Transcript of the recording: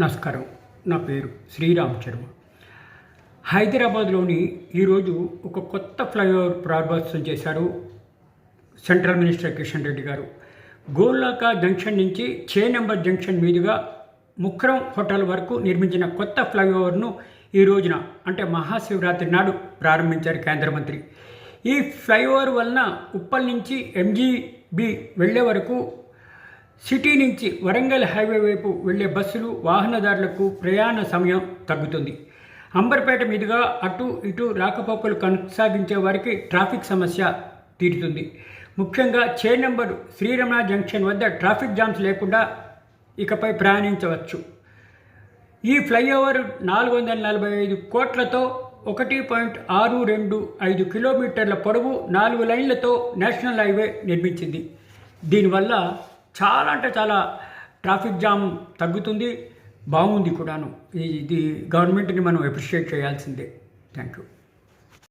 నమస్కారం. నా పేరు శ్రీరామ్ శర్మ హైదరాబాద్లోని ఈరోజు ఒక కొత్త ఫ్లైఓవర్ ప్రారంభోత్సవం చేశారు సెంట్రల్ మినిస్టర్ కిషన్ రెడ్డి గారు. గోల్లాకా జంక్షన్ నుంచి చే నెంబర్ జంక్షన్ మీదుగా ముక్రం హోటల్ వరకు నిర్మించిన కొత్త ఫ్లైఓవర్ను ఈ రోజున అంటే మహాశివరాత్రి నాడు ప్రారంభించారు కేంద్ర మంత్రి. ఈ ఫ్లైఓవర్ వలన ఉప్పల్ నుంచి ఎంజీబీ వెళ్ళే వరకు సిటీ నుంచి వరంగల్ హైవే వైపు వెళ్ళే బస్సులు వాహనదారులకు ప్రయాణ సమయం తగ్గుతుంది. అంబర్పేట మీదుగా అటు ఇటు రాకపోకలు కొనసాగించే వారికి ట్రాఫిక్ సమస్య తీరుతుంది. ముఖ్యంగా చే నెంబర్ శ్రీరమణ జంక్షన్ వద్ద ట్రాఫిక్ జామ్స్ లేకుండా ఇకపై ప్రయాణించవచ్చు. ఈ ఫ్లైఓవర్ నాలుగు వందల నలభై ఐదు కోట్లతో ఒకటి పాయింట్ ఆరు రెండు ఐదు కిలోమీటర్ల పొడవు నాలుగు లైన్లతో నేషనల్ హైవే నిర్మించింది. దీనివల్ల చాలా అంటే చాలా ట్రాఫిక్ జామ్ తగ్గుతుంది. బాగుంది కూడాను. ఇది గవర్నమెంట్ని మనం అప్రిషియేట్ చేయాల్సిందే. Thank you